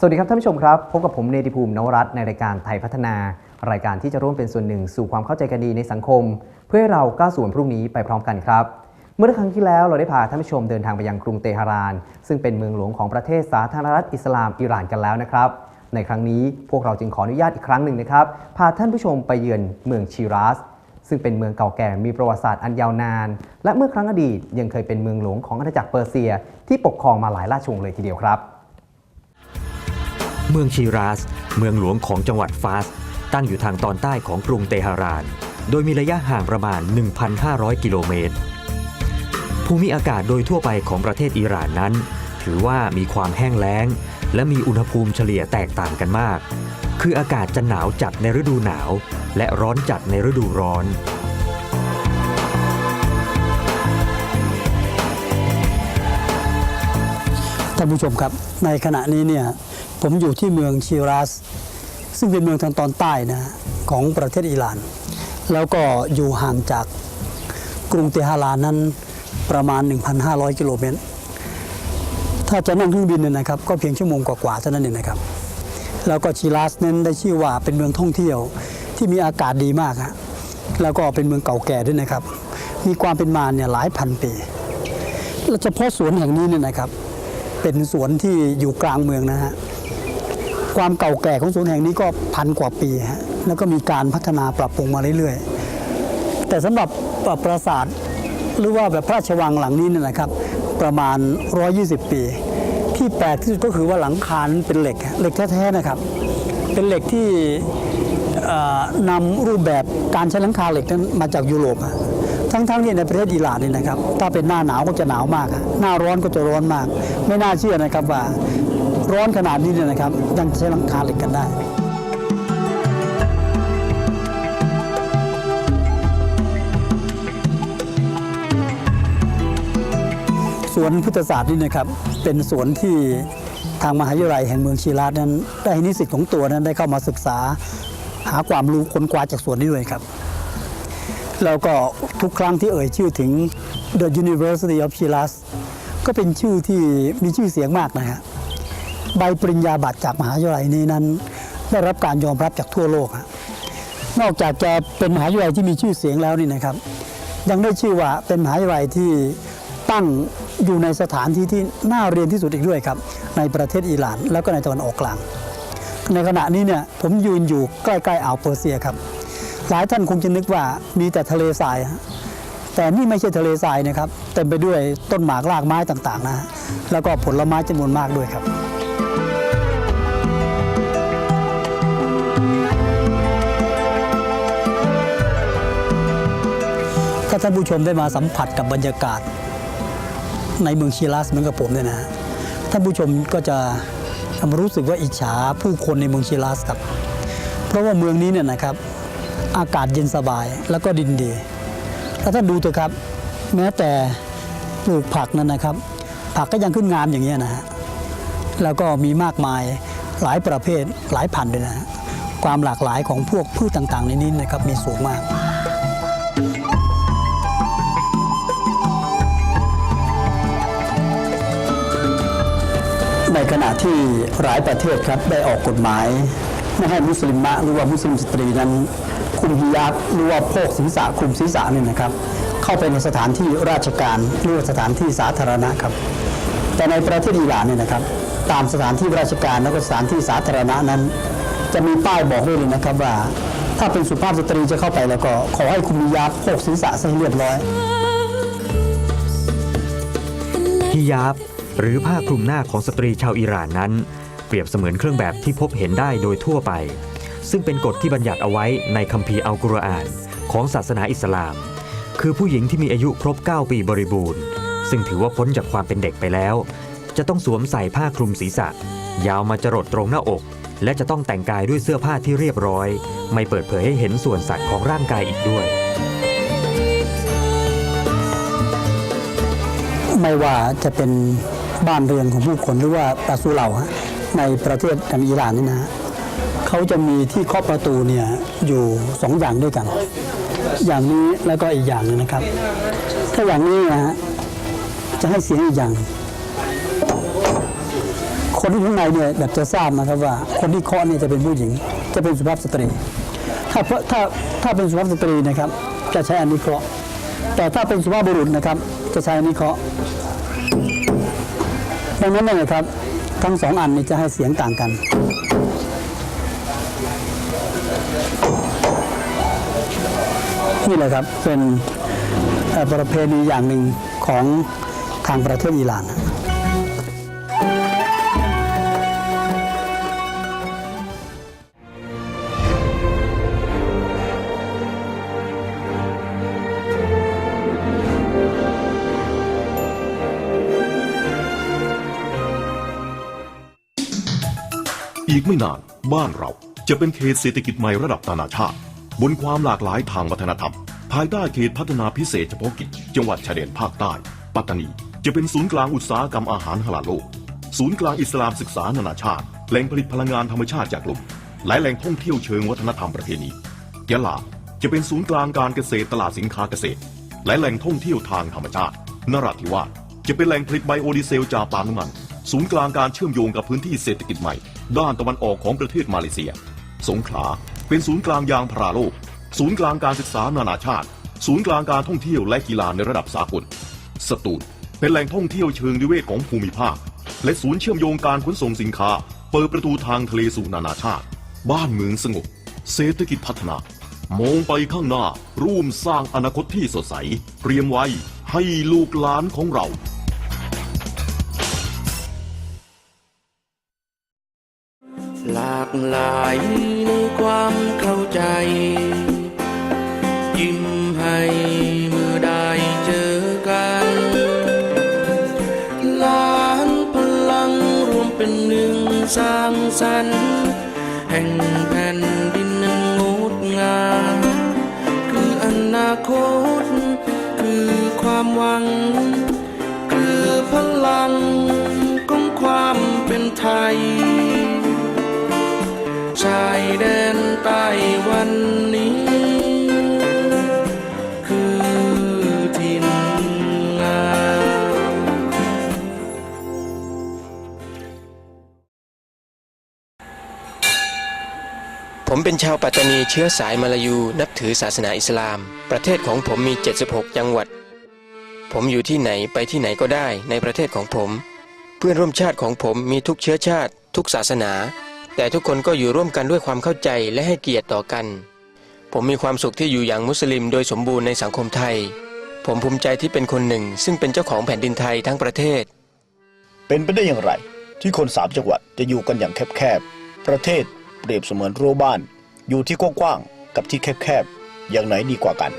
สวัสดีครับท่านผู้ชมครับ พบกับผมเนติภูมินวรัตน์ในรายการไทยพัฒนา รายการที่จะร่วมเป็นส่วนหนึ่งสู่ความเข้าใจกันดีในสังคม เพื่อให้เราก้าวสู่วันพรุ่งนี้ไปพร้อมกันครับ เมื่อครั้งที่แล้วเราได้พาท่านผู้ชมเดินทางไปยังกรุงเตหะราน ซึ่งเป็นเมืองหลวงของประเทศสาธารณรัฐอิสลามอิหร่านกันแล้วนะครับ ในครั้งนี้พวกเราจึงขออนุญาตอีกครั้งหนึ่งนะครับพาท่านผู้ชมไปเยือนเมืองชีรัสซึ่งเป็นเมืองเก่าแก่มีประวัติศาสตร์อันยาวนาน และเมื่อครั้งอดีตยังเคยเป็นเมืองหลวงของอาณาจักรเปอร์เซีย ที่ปกครองมาหลายราชวงศ์เลยทีเดียวครับ เมืองชีราส เมืองหลวงของจังหวัดฟาส ตั้งอยู่ทางตอนใต้ของกรุงเตหะราน โดยมีระยะห่างประมาณ 1,500 กิโลเมตร ภูมิอากาศโดยทั่วไปของประเทศอิหร่านนั้น ถือว่ามีความแห้งแล้ง และมีอุณหภูมิเฉลี่ยแตกต่างกันมาก คืออากาศจะหนาวจัดในฤดูหนาว และร้อนจัดในฤดูร้อนท่านผู้ชมครับในขณะนี้เนี่ย ผมอยู่ที่เมืองชิรัส ซึ่งเป็นเมืองทางตอนใต้นะของประเทศอิหร่าน แล้วก็อยู่ห่างจากกรุงเตหะรานนั้นประมาณ 1,500 กิโลเมตร ถ้าจะนั่งเครื่องบินเนี่ยนะครับ ก็เพียงชั่วโมงกว่าๆเท่านั้นเองนะครับ แล้วก็ชิรัสนั้นได้ชื่อว่าเป็นเมืองท่องเที่ยวที่มีอากาศดีมากฮะแล้วก็เป็นเมืองเก่าแก่ด้วยนะครับ มีความเป็นมาเนี่ยหลายพันปีและเฉพาะสวนแห่งนี้เนี่ยนะครับ เป็นสวนที่อยู่กลางเมืองนะฮะ ความเก่าแก่ของสวนแห่งนี้ก็พันกว่าปีฮะแล้วก็มีการพัฒนาปรับปรุงมาเรื่อยๆ แต่สำหรับปราสาทหรือว่าแบบพระราชวังหลังนี้เนี่ยนะครับประมาณ 120 ปี ที่แปลกที่สุดก็คือว่าหลังคานเป็นเหล็กเหล็กแท้ๆนะครับ เป็นเหล็กที่นำรูปแบบการใช้หลังคาเหล็กนั้นมาจากยุโรปทั้งๆที่ในประเทศอิหร่านนี่นะครับ ถ้าเป็นหน้าหนาวก็จะหนาวมาก หน้าร้อนก็จะร้อนมาก ไม่น่าเชื่อนะครับว่า ร้อนขนาดนี้เนี่ยนะครับ ยังใช้หลังคาเหล็กกันได้สวนพุทธศาสตร์นี่นะครับ เป็นสวนที่ทางมหาวิทยาลัยแห่งเมืองชีราสนั้น ได้นิสิตของตัวนั้นได้เข้ามาศึกษา หาความรู้ค้นคว้าจากสวนนี้ด้วยครับ แล้วก็ทุกครั้งที่เอ่ยชื่อถึง The University of Shiraz ก็เป็นชื่อที่มีชื่อเสียงมากนะฮะ ใบปริญญาบัตรจากมหาวิทยาลัยนี้นั้น ได้รับการยอมรับจากทั่วโลก นอกจากจะเป็นมหาวิทยาลัยที่มีชื่อเสียงแล้วนี่นะครับ ยังได้ชื่อว่าเป็นมหาวิทยาลัยที่ตั้งอยู่ในสถานที่ที่น่าเรียนที่สุดอีกด้วยครับ ในประเทศอิหร่าน แล้วก็ในตะวันออกกลาง ในขณะนี้เนี่ยผมยืนอยู่ใกล้ๆอ่าวเปอร์เซียครับ หลายท่านคงจะนึกว่ามีแต่ทะเลทราย แต่นี่ไม่ใช่ทะเลทรายนะครับ เต็มไปด้วยต้นหมากรากไม้ต่างๆนะฮะแล้วก็ผลไม้จำนวนมากด้วยครับ ท่านผู้ชมได้มาสัมผัสกับบรรยากาศ ในเมืองชิรัสเหมือนกับผมเนี่ยนะท่านผู้ชมก็จะรู้สึกว่าอิจฉาผู้คนในเมืองชิรัสครับเพราะว่าเมืองนี้เนี่ยนะครับ อากาศเย็นสบายแล้วก็ดินดีถ้าท่านดูเถอะครับ แม้แต่ปลูกผักนั้นนะครับ ผักก็ยังขึ้นงามอย่างนี้ยนะฮะแล้วก็มีมากมายหลายประเภทหลายพันธุ์ด้วยนะฮะความหลากหลายของพวกพืชต่างๆ ในนี้นะครับมีสูงมาก ในขณะที่หลายประเทศครับได้ออกกฎหมายไม่ให้มุสลิมะหรือว่ามุสลิมสตรีนั้นคลุมฮิญาบหรือว่าโพกศีรษะคลุมศีรษะนี่นะครับ เข้าไปในสถานที่ราชการหรือว่าสถานที่สาธารณะครับ แต่ในประเทศอิหร่านเนี่ยนะครับ ตามสถานที่ราชการและก็สถานที่สาธารณะนั้น จะมีป้ายบอกไว้เลยนะครับว่า ถ้าเป็นสุภาพสตรีจะเข้าไปแล้วก็ขอให้คุมฮิญาบโพกศีรษะซะให้เรียบร้อยฮิญาบ หรือผ้าคลุมหน้าของสตรีชาวอิหร่านนั้น เปรียบเสมือนเครื่องแบบที่พบเห็นได้โดยทั่วไป ซึ่งเป็นกฎที่บัญญัติเอาไว้ในคัมภีร์อัลกุรอาน ของศาสนาอิสลาม คือผู้หญิงที่มีอายุครบ 9 ปีบริบูรณ์ ซึ่งถือว่าพ้นจากความเป็นเด็กไปแล้ว จะต้องสวมใส่ผ้าคลุมศีรษะ ยาวมาจรดตรงหน้าอก และจะต้องแต่งกายด้วยเสื้อผ้าที่เรียบร้อย ไม่เปิดเผยให้เห็นส่วนสัตว์ของร่างกายอีกด้วยไม่ว่าจะเป็น บ้านเรือนของผู้คนหรือว่าปราสุเหล่าในประเทศอย่างอิหร่านนี่นะ เขาจะมีที่เคาะประตูเนี่ยอยู่สองอย่างด้วยกัน อย่างนี้แล้วก็อีกอย่างนึงนะครับ ถ้าอย่างนี้นะจะให้เสียงอีกอย่างคคนที่ข้างในเนี่ยแบบจะทราบนะครับว่า คนที่เคาะเนี่ยจะเป็นผู้หญิง จะเป็นสุภาพสตรี ถ้าถ้าถ้าเป็นสุภาพสตรีนะครับ จะใช้อันนี้เคาะแต่ถ้าเป็นสุภาพบุรุษนะครับ จะใช้อันนี้เคาะ ดังนั้นเนี่ยนะครับ ทั้งสองอันนี้จะให้เสียงต่างกัน นี่แหละครับเป็นประเพณีอย่างหนึ่งของทางประเทศอิหร่าน อีกไม่นานบ้านเราจะเป็นเขตเศรษฐกิจใหม่ระดับนานาชาติ บนความหลากหลายทางวัฒนธรรม ภายใต้เขตพัฒนาพิเศษเฉพาะกิจ จังหวัดชายแดนภาคใต้ ปัตตานี จะเป็นศูนย์กลางอุตสาหกรรมอาหารฮลาโลก ศูนย์กลางอิสลามศึกษานานาชาติ แหล่งผลิตพลังงานธรรมชาติจากลมและแหล่งท่องเที่ยวเชิงวัฒนธรรมประเพณียะลาจะเป็นศูนย์กลางการเกษตรตลาดสินค้าเกษตร และแหล่งท่องเที่ยวทางธรรมชาตินราธิวาสจะเป็นแหล่งผลิตไบโอดีเซลจากปาล์มน้ำมัน ศูนย์กลางการเชื่อมโยงกับพื้นที่เศรษฐกิจใหม่ ด้านตะวันออกของประเทศมาเลเซีย สงขลาเป็นศูนย์กลางยางพาราโลก ศูนย์กลางการศึกษานานาชาติ ศูนย์กลางการท่องเที่ยวและกีฬาในระดับสากล สตูลเป็นแหล่งท่องเที่ยวเชิงนิเวศของภูมิภาค และศูนย์เชื่อมโยงการขนส่งสินค้า เปิดประตูทางทะเลสู่นานาชาติ บ้านเมืองสงบ เศรษฐกิจพัฒนามองไปข้างหน้าร่วมสร้างอนาคตที่สดใส เตรียมไว้ให้ลูกหลานของเราากหลายในความเข้าใจ ยิ้มให้เมื่อได้เจอกันล้านพลังรวมเป็นหนึ่งสร้างสรรค์แห่งแผ่นดิน ผมเป็นชาวปัตตานีเชื้อสายมาลายูนับถือศาสนาอิสลาม ประเทศของผมมี 76 จังหวัด ผมอยู่ที่ไหนไปที่ไหนก็ได้ในประเทศของผม เพื่อนร่วมชาติของผมมีทุกเชื้อชาติ ทุกศาสนา แต่ทุกคนก็อยู่ร่วมกันด้วยความเข้าใจและให้เกียรติต่อกัน ผมมีความสุขที่อยู่อย่างมุสลิมโดยสมบูรณ์ในสังคมไทย ผมภูมิใจที่เป็นคนหนึ่ง ซึ่งเป็นเจ้าของแผ่นดินไทยทั้งประเทศ เป็นไปได้อย่างไร ที่คนสามจังหวัดจะอยู่กันอย่างแคบๆประเทศ เปรียบเสมือนรั้วบ้าน อยู่ที่กว้างๆกับที่แคบๆ อย่างไหนดีกว่ากันท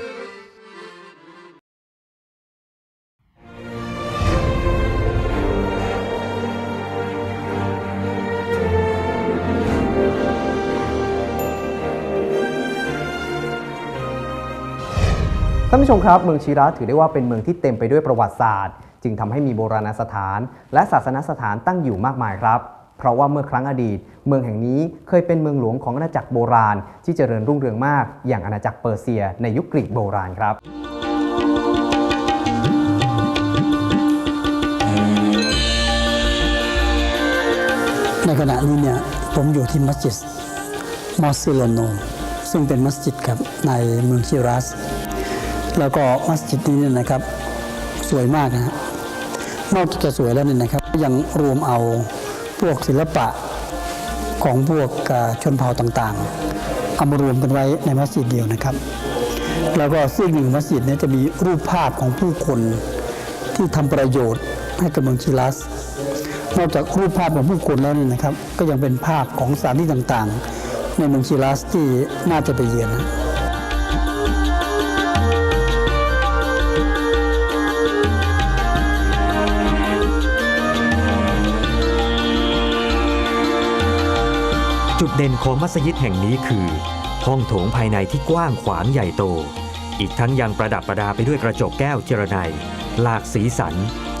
่านผู้ชมครับเมืองชีระถือได้ว่าเป็นเมืองที่เต็มไปด้วยประวัติศาสตร์ จึงทำให้มีโบราณสถาน และศาสนสถานตั้งอยู่มากมายครับ เพราะว่าเมื่อครั้งอดีต เมืองแห่งนี้เคยเป็นเมืองหลวงของอาณาจักรโบราณ ที่เจริญรุ่งเรืองมาก อย่างอาณาจักรเปอร์เซีย ในยุคกรีกโบราณครับในขณะนี้เนี่ยผมอยู่ที่มัสยิดมอสซิโลโน ซึ่งเป็นมัสยิดครับในเมืองชิรัส แล้วก็มัสยิดนี้เนี่ยนะครับสวยมากนะฮะนอกจากจะสวยแล้วเนี่ยนะครับ ยังรวมเอา พวกศิลปะของพวกชนเผ่าต่างๆเอามารวมกันไว้ในมัสยิดเดียวนะครับ แล้วก็ซีกหนึ่งมัสยิดนี่ยจะมีรูปภาพของผู้คนที่ทำประโยชน์ให้กับเมืองชิรัส นอกจากรูปภาพของผู้คนแล้วนี่นะครับ ก็ยังเป็นภาพของสถานที่ต่างๆ ในเมืองชิรัสที่น่าจะไปเยือนนะ จุดเด่นของมัสยิดแห่งนี้คือ ห้องโถงภายในที่กว้างขวางใหญ่โต อีกทั้งยังประดับประดาไปด้วยกระจกแก้วเจรไนหลากสีสัน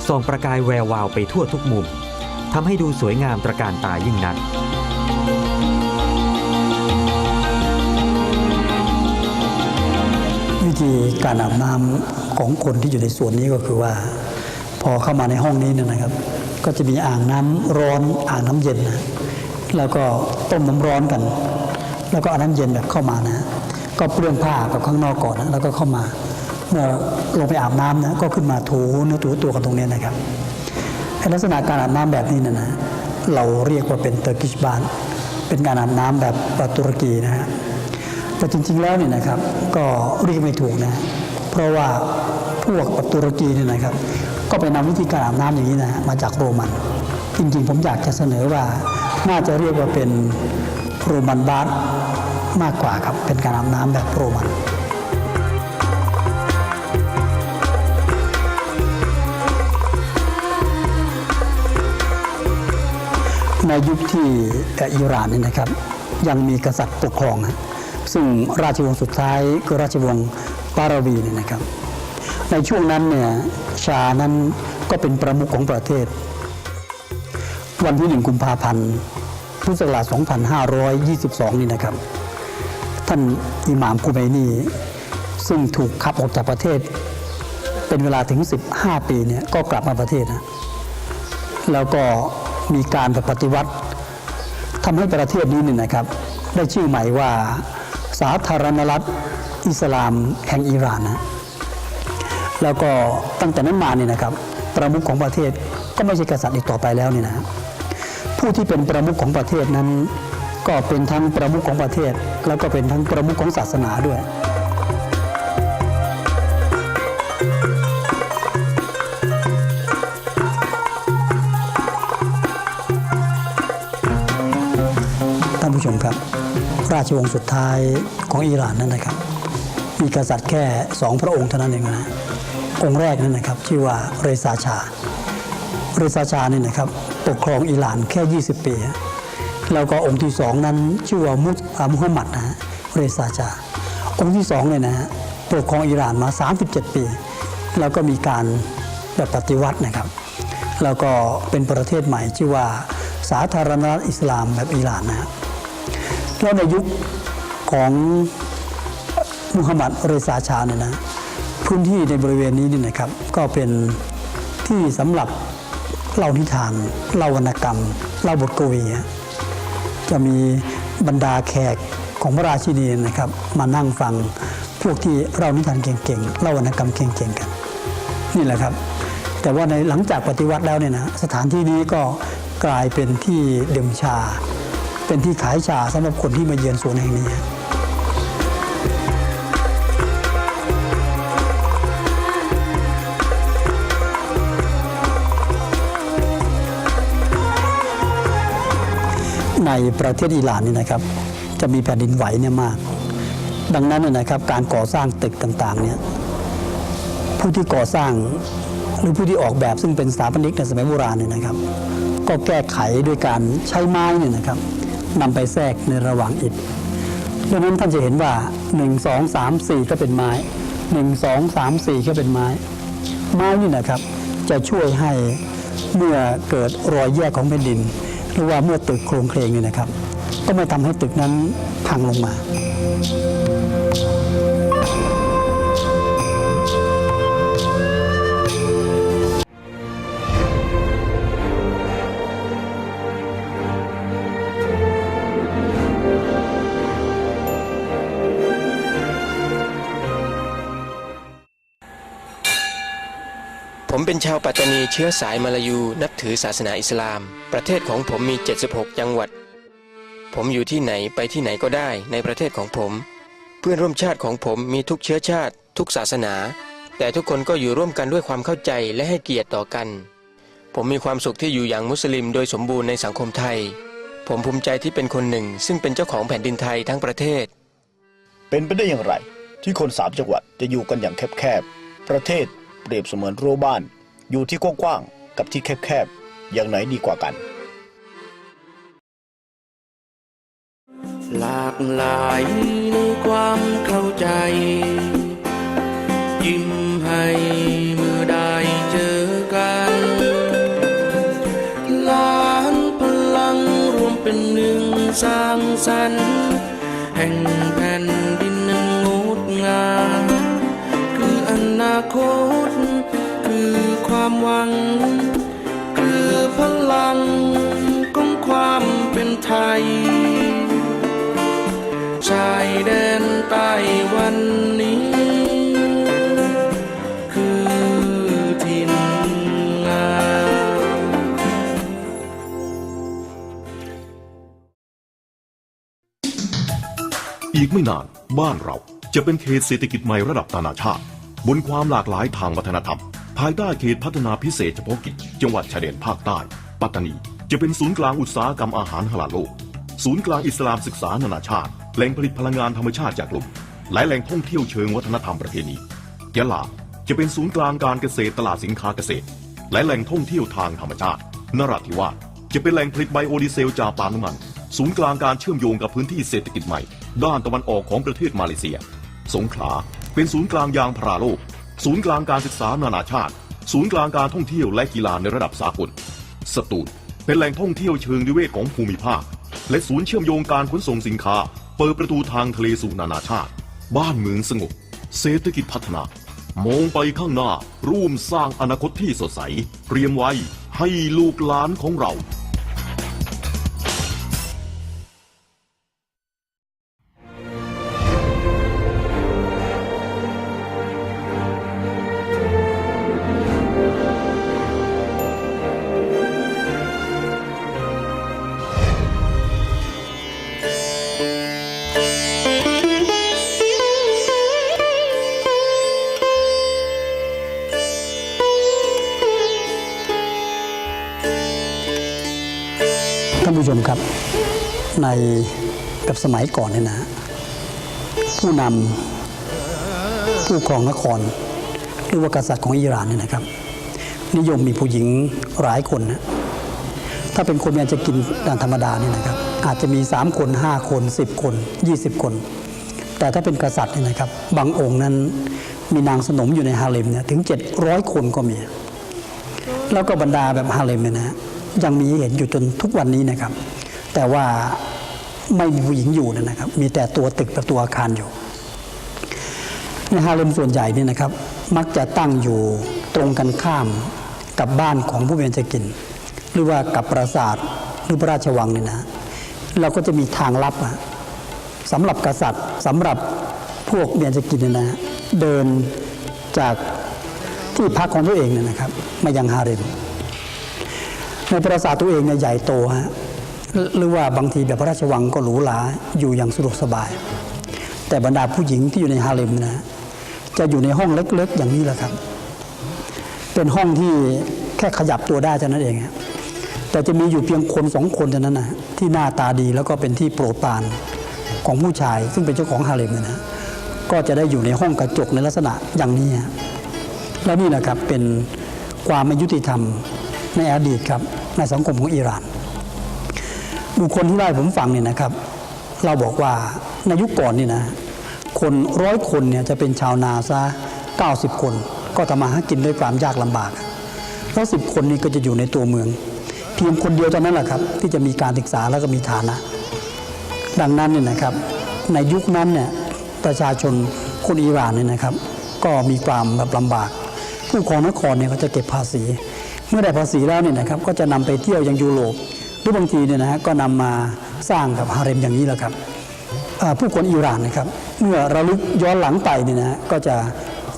ส่องประกายแวววาวไปทั่วทุกมุมทำให้ดูสวยงามตระการตายิ่งนักวิธีการอาบน้ำของคนที่อยู่ในส่วนนี้ก็คือว่า พอเข้ามาในห้องนี้เนี่ยนะครับ ก็จะมีอ่างน้ำร้อนอ่างน้ำเย็นนะ แล้วก็ต้มน้ำร้อนกัน แล้วก็เอาน้ำเย็นแบบเข้ามานะ ก็เปลื้องผ้ากับข้างนอกก่อนนะแล้วก็เข้ามาเมื่อลงไปอาบน้ำนะก็ขึ้นมาถูเนื้อถูตัวกันตรงนี้นะครับลักษณะการอาบน้ำแบบนี้นะนะเราเรียกว่าเป็นเตอร์กิชบานเป็นการอาบน้ำแบบตุรกีนะฮะแต่จริงๆแล้วเนี่ยนะครับก็เรียกไม่ถูกนะเพราะว่าพวกตุรกีเนี่ยนะครับ ก็ไปนำวิธีการอาบน้ำอย่างนี้นะมาจากโรมัน จริงๆ ผมอยากจะเสนอว่า น่าจะเรียกว่าเป็นโรมันบาร์มากกว่าครับ เป็นการอาบน้ำแบบโรมันในยุคที่อิหร่านนี่นะครับ ยังมีกษัตริย์ปกครอง ซึ่งราชวงศ์สุดท้ายคือราชวงศ์ปาราวีนี่นะครับ ในช่วงนั้นเนี่ยชานั้นก็เป็นประมุขของประเทศ วันที่หนึ่งกุมภาพันธ์พุทธศักราช2522 นี่นะครับ ท่านอิหม่ามกุเมนีซึ่งถูกขับออกจากประเทศ เป็นเวลาถึง 15 ปีเนี่ยก็กลับมาประเทศนะแล้วก็มีการปฏิวัติทำให้ประเทศนี้นี่นะครับ ได้ชื่อใหม่ว่าสาธารณรัฐอิสลามแห่งอิหร่านนะแล้วก็ตั้งแต่นั้นมาเนี่ยนะครับ ประมุขของประเทศก็ไม่ใช่กษัตริย์อีกต่อไปแล้วนี่นะ ผู้ที่เป็นประมุขของประเทศนั้น ก็เป็นทั้งประมุขของประเทศ แล้วก็เป็นทั้งประมุขของศาสนาด้วยท่านผู้ชมครับ ราชวงศ์สุดท้ายของอิหร่านนั้นนะครับ มีกษัตริย์แค่สองพระองค์เท่านั้นเองนะองค์แรกนั้นนะครับ ชื่อว่าเรซาชา เรซาชาเนี่ยนะครับ ปกครองอิหร่านแค่ 20 ปี แล้วก็องค์ที่สองนั้นชื่อว่ามุสอามุฮัมมัดนะฮะเรซาชาองค์ที่สองเนี่ยนะฮะปกครองอิหร่านมา 37 ปี แล้วก็มีการแบบปฏิวัตินะครับ แล้วก็เป็นประเทศใหม่ชื่อว่าสาธารณรัฐอิสลามแบบอิหร่านนะฮะแล้วในยุคของมุฮัมมัดเรซาชาเนี่ยนะพื้นที่ในบริเวณนี้นี่นะครับ ก็เป็นที่สำหรับ เล่านิทานเล่าวรรณกรรมเล่าบทกวี จะมีบรรดาแขกของพระราชินีนะครับ มานั่งฟังพวกที่เล่านิทานเก่งๆเล่าวรรณกรรมเก่งๆกัน นี่แหละครับ แต่ว่าในหลังจากปฏิวัติแล้วเนี่ยนะสถานที่นี้ก็กลายเป็นที่ดื่มชา เป็นที่ขายชาสำหรับคนที่มาเยือนสวนแห่งนี้ ในประเทศอิหร่านนี่นะครับจะมีแผ่นดินไหวเนี่ยมาก ดังนั้นนะครับการก่อสร้างตึกต่างๆเนี่ยผู้ที่ก่อสร้างหรือผู้ที่ออกแบบซึ่งเป็นสถาปนิกในสมัยโบราณเนี่ยนะครับ ก็แก้ไขด้วยการใช้ไม้เนี่ยนะครับนำไปแทรกในระหว่างอิฐดังนั้นท่านจะเห็นว่า 1 2 3 4 ก็เป็นไม้ 1 2 3 4 ก็เป็นไม้ ไม้นี่นะครับจะช่วยให้เมื่อเกิดรอยแยกของแผ่นดิน ที่ว่าเมื่อตึกโครงเคลงนี่นะครับ ก็ไม่ทำให้ตึกนั้นพังลงมา ผมเป็นชาวปัตตานีเชื้อสายมาลายูนับถือศาสนาอิสลาม ประเทศของผมมี 76 จังหวัด ผมอยู่ที่ไหนไปที่ไหนก็ได้ในประเทศของผม เพื่อนร่วมชาติของผมมีทุกเชื้อชาติ ทุกศาสนา แต่ทุกคนก็อยู่ร่วมกันด้วยความเข้าใจและให้เกียรติต่อกัน ผมมีความสุขที่อยู่อย่างมุสลิมโดยสมบูรณ์ในสังคมไทย ผมภูมิใจที่เป็นคนหนึ่ง ซึ่งเป็นเจ้าของแผ่นดินไทยทั้งประเทศ เป็นไปได้อย่างไร ที่คนสามจังหวัดจะอยู่กันอย่างแคบๆประเทศ เปรียบเสมือนรั้วบ้าน อยู่ที่กว้างๆกับที่แคบๆ อย่างไหนดีกว่ากัน หลากหลายในความเข้าใจ ยิ้มให้เมื่อได้เจอกันล้านพลังรวมเป็นหนึ่งสร้างสรรค์แห่งแผ่น คต คือความหวัง คือพลังของความเป็นไทย ชายแดนใต้วันนี้ คือถิ่นงาอีกไม่นานบ้านเราจะเป็นเขตเศรษฐกิจใหม่ระดับนานาชาติ บนความหลากหลายทางวัฒนธรรม ภายใต้เขตพัฒนาพิเศษเฉพาะกิจ จังหวัดชายแดนภาคใต้ ปัตตานี จะเป็นศูนย์กลางอุตสาหกรรมอาหารฮลาลโลก ศูนย์กลางอิสลามศึกษานานาชาติ แหล่งผลิตพลังงานธรรมชาติจากลมและแหล่งท่องเที่ยวเชิงวัฒนธรรมประเพณียะลาจะเป็นศูนย์กลางการเกษตรตลาดสินค้าเกษตร และแหล่งท่องเที่ยวทางธรรมชาติ นราธิวาสจะเป็นแหล่งผลิตไบโอดีเซลจากปาล์มน้ำมัน ศูนย์กลางการเชื่อมโยงกับพื้นที่เศรษฐกิจใหม่ ด้านตะวันออกของประเทศมาเลเซีย สงขลา เป็นศูนย์กลางยางพาราโลก ศูนย์กลางการศึกษานานาชาติ ศูนย์กลางการท่องเที่ยวและกีฬาในระดับสากล สตูลเป็นแหล่งท่องเที่ยวเชิงนิเวศของภูมิภาค และศูนย์เชื่อมโยงการขนส่งสินค้า เปิดประตูทางทะเลสู่นานาชาติ บ้านเมืองสงบ เศรษฐกิจพัฒนามองไปข้างหน้าร่วมสร้างอนาคตที่สดใสเตรียมไว้ให้ลูกหลานของเรา กับสมัยก่อนเนี่ยนะ ผู้นำผู้ครองนคร หรือว่ากษัตริย์ของอิหร่านเนี่ยนะครับ นิยมมีผู้หญิงหลายคนนะถ้าเป็นคนเนี่ยจะกินตามธรรมดาเนี่ยนะครับ อาจจะมี 3 คน 5 คน 10 คน 20 คน แต่ถ้าเป็นกษัตริย์เนี่ยนะครับ บางองค์นั้นมีนางสนมอยู่ในฮาเลมเนี่ยถึง 700 คนก็มี แล้วก็บรรดาแบบฮาเลมเนี่ยนะยังมีเห็นอยู่จนทุกวันนี้นะครับ แต่ว่า ไม่มีผู้หญิงอยู่นะครับ มีแต่ตัวตึกกับตัวอาคารอยู่ในฮาเลมส่วนใหญ่นี่นะครับ มักจะตั้งอยู่ตรงกันข้ามกับบ้านของผู้เป็นจะกิน หรือว่ากับปราสาทหรือพระราชวังเนี่ยนะเราก็จะมีทางลับอะสำหรับกษัตริย์สำหรับพวกเบียนจะกินเนี่ยนะเดินจากที่พักของตัวเองเนี่ยนะครับ มายังฮาเร็มในปราสาทตัวเองเนี่ยใหญ่โตฮะ หรือว่าบางทีแบบพระราชวังก็หรูหราอยู่อย่างสะดวกสบาย แต่บรรดาผู้หญิงที่อยู่ในฮาเร็มนะจะอยู่ในห้องเล็กๆ อย่างนี้แหละครับ เป็นห้องที่แค่ขยับตัวได้เท่านั้นเองแต่จะมีอยู่เพียงคนสองคนเท่านั้นนะที่หน้าตาดีแล้วก็เป็นที่โปรดปรานของผู้ชาย ซึ่งเป็นเจ้าของฮาเร็มนนะก็จะได้อยู่ในห้องกระจกในลักษณะอย่างนี้และนี่แหละครับเป็นความไม่ยุติธรรมในอดีตครับในสังคมของอิหร่าน บุคคลที่ได้ผมฟังเนี่ยนะครับ เราบอกว่าในยุคก่อนนี่นะคนร้อยคนเนี่ยจะเป็นชาวนาซะ90 คน ก็ทำมาหากินด้วยความยากลำบากแล้วสิบคนนี้ก็จะอยู่ในตัวเมือง เพียงคนเดียวเท่านั้นแหละครับ ที่จะมีการศึกษาแล้วก็มีฐานะ ดังนั้นเนี่ยนะครับ ในยุคนั้นเนี่ยประชาชนคนอิหร่านเนี่ยนะครับ ก็มีความแบบลำบาก ผู้ครองนครเนี่ยก็จะเก็บภาษี เมื่อได้ภาษีแล้วเนี่ยนะครับ ก็จะนำไปเที่ยวยังยุโรป หรือบางทีเนี่ยนะฮะก็นำมาสร้างกับฮาเร็มอย่างนี้แหละครับผู้คนอิหร่านนะครับ เมื่อระลึกย้อนหลังไปเนี่ยนะฮะก็จะ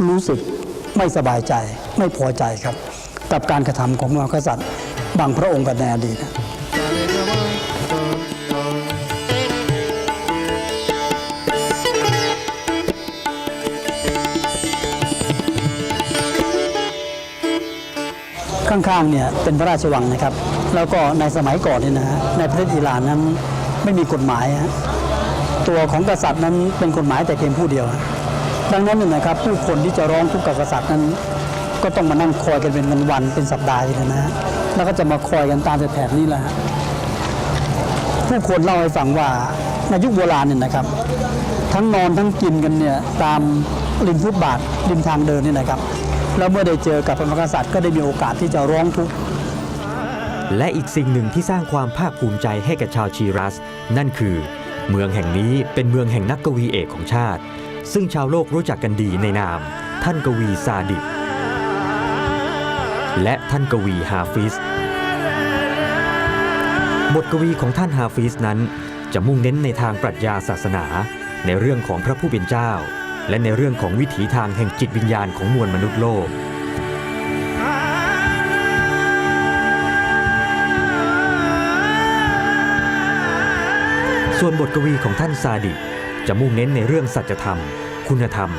รู้สึกไม่สบายใจไม่พอใจครับ กับการกระทำของมหากษัตริย์บางพระองค์กันในอดีตนะข้างๆเนี่ยเป็นพระราชวังนะครับ แล้วก็ในสมัยก่อนเนี่ยนะฮะในประเทศอิหร่านนั้นไม่มีกฎหมายฮะตัวของกษัตริย์นั้นเป็นกฎหมายแต่เพียงผู้เดียวดังนั้นเนี่ยนะครับผู้คนที่จะร้องทุกข์กับกษัตริย์นั้น ก็ต้องมานั่งคอยกันเป็นวันๆเป็นสัปดาห์เลยนะฮะแล้วก็จะมาคอยกันตามแถบนี้แหละฮะผู้คนเล่าให้ฟังว่าในยุคโบราณเนี่ยนะครับ ทั้งนอนทั้งกินกันเนี่ยตามริมฟุตบาทริมทางเดินเนี่ยนะครับ แล้วเมื่อได้เจอกับพระมหากษัตริย์ก็ได้มีโอกาสที่จะร้องทุกข์ และอีกสิ่งหนึ่งที่สร้างความภาคภูมิใจให้กับชาวชีรัส นั่นคือ เมืองแห่งนี้เป็นเมืองแห่งนักกวีเอกของชาติ ซึ่งชาวโลกรู้จักกันดีในนาม ท่านกวีซาดิกและท่านกวีฮาฟิสบทกวีของท่านฮาฟิสนั้น จะมุ่งเน้นในทางปรัชญาศาสนา ในเรื่องของพระผู้เป็นเจ้า และในเรื่องของวิถีทางแห่งจิตวิญญาณของมวลมนุษย์โลก ส่วนบทกวีของท่านซาดิจะมุ่งเน้นในเรื่องสัจธรรม คุณธรรม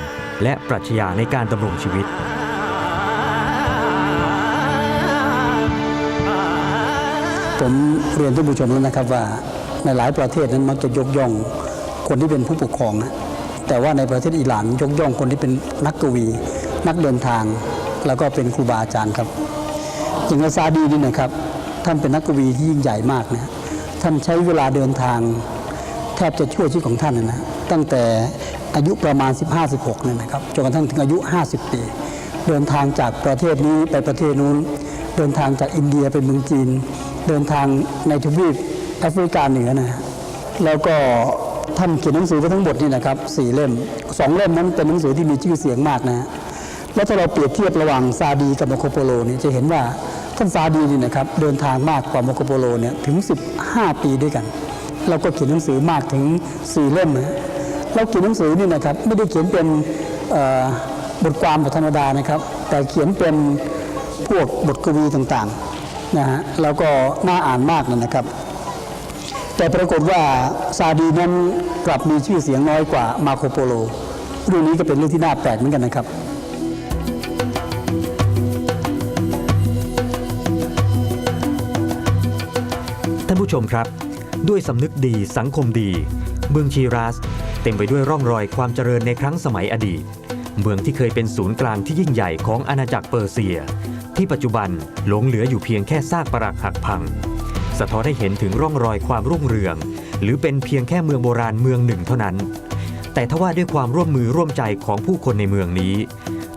และปรัชญาในการดำรงชีวิต ผมเรียนท่านผู้ชมแล้วนะครับว่าในหลายประเทศนั้นมักจะยกย่องคนที่เป็นผู้ปกครองนะแต่ว่าในประเทศอิหร่านยกย่องคนที่เป็นนักกวี นักเดินทาง แล้วก็เป็นครูบาอาจารย์ครับ อย่างอาซาดีนี่นะครับ ท่านเป็นนักกวีที่ยิ่งใหญ่มากนะท่านใช้เวลาเดินทาง แทบจะชั่วชีวิตของท่านนะนะตั้งแต่อายุประมาณ 15-16เนี่ยนะครับจนกระทั่งถึงอายุ 50 ปี เดินทางจากประเทศนี้ไปประเทศนู้น เดินทางจากอินเดียไปเมืองจีน เดินทางในทวีปแอฟริกาเหนือนะแล้วก็ท่านเขียนหนังสือไว้ทั้งหมดนี่นะครับสี่เล่มสองเล่มนั้นเป็นหนังสือที่มีชื่อเสียงมากนะแล้วถ้าเราเปรียบเทียบระหว่างซาดีกับมาโคโปโลนี่จะเห็นว่าท่านซาดีนี่นะครับเดินทางมากกว่ามาโคโปโลเนี่ยถึง 15 ปีด้วยกัน เราก็เขียนหนังสือมากถึง4เล่มนะเราเขียนหนังสือนี่นะครับไม่ได้เขียนเป็นบทความแบบธรรมดานะครับ แต่เขียนเป็นพวกบทกวีต่างๆนะฮะแล้วก็น่าอ่านมากเลยนะครับ แต่ปรากฏว่าซาดีนั้นกลับมีชื่อเสียงน้อยกว่ามาโคโปโลเรื่องนี้ก็เป็นเรื่องที่น่าแปลกเหมือนกันนะครับท่านผู้ชมครับ ด้วยสำนึกดีสังคมดี เมืองชีราสเต็มไปด้วยร่องรอยความเจริญในครั้งสมัยอดีต เมืองที่เคยเป็นศูนย์กลางที่ยิ่งใหญ่ของอาณาจักรเปอร์เซีย ที่ปัจจุบันหลงเหลืออยู่เพียงแค่ซากปรักหักพัง สะท้อนให้เห็นถึงร่องรอยความรุ่งเรือง หรือเป็นเพียงแค่เมืองโบราณเมืองหนึ่งเท่านั้น แต่ทว่าด้วยความร่วมมือร่วมใจของผู้คนในเมืองนี้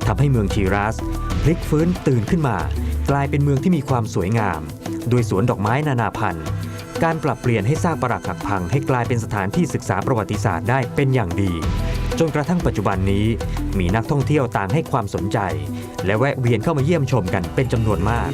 ทำให้เมืองชีราสพลิกฟื้นตื่นขึ้นมา กลายเป็นเมืองที่มีความสวยงามโดยสวนดอกไม้นานาพันธุ์ การปรับเปลี่ยนให้ซากปรักหักพังให้กลายเป็นสถานที่ศึกษาประวัติศาสตร์ได้เป็นอย่างดี จนกระทั่งปัจจุบันนี้ มีนักท่องเที่ยวต่างให้ความสนใจ และแวะเวียนเข้ามาเยี่ยมชมกันเป็นจำนวนมาก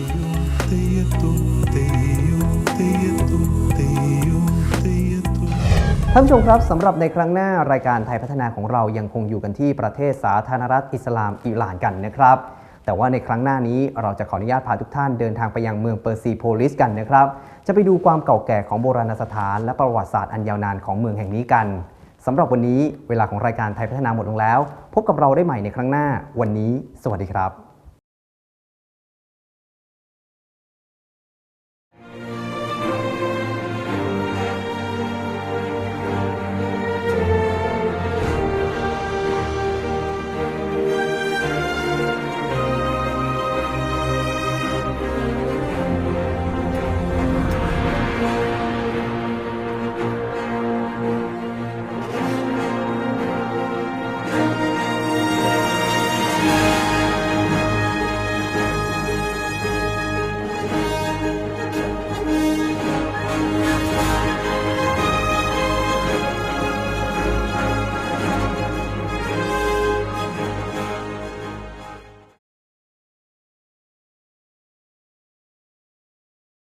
ท่านผู้ชมครับสำหรับในครั้งหน้ารายการไทยพัฒนาของเรายังคงอยู่กันที่ประเทศสาธารณรัฐอิสลามอิหร่านกันนะครับ แต่ว่าในครั้งหน้านี้เราจะขออนุญาตพาทุกท่านเดินทางไปยังเมืองเปอร์ซีโพลิสกันนะครับ จะไปดูความเก่าแก่ของโบราณสถาน และประวัติศาสตร์อันยาวนานของเมืองแห่งนี้กันสำหรับวันนี้เวลาของรายการไทยพัฒนาหมดลงแล้ว พบกับเราได้ใหม่ในครั้งหน้า วันนี้ สวัสดีครับ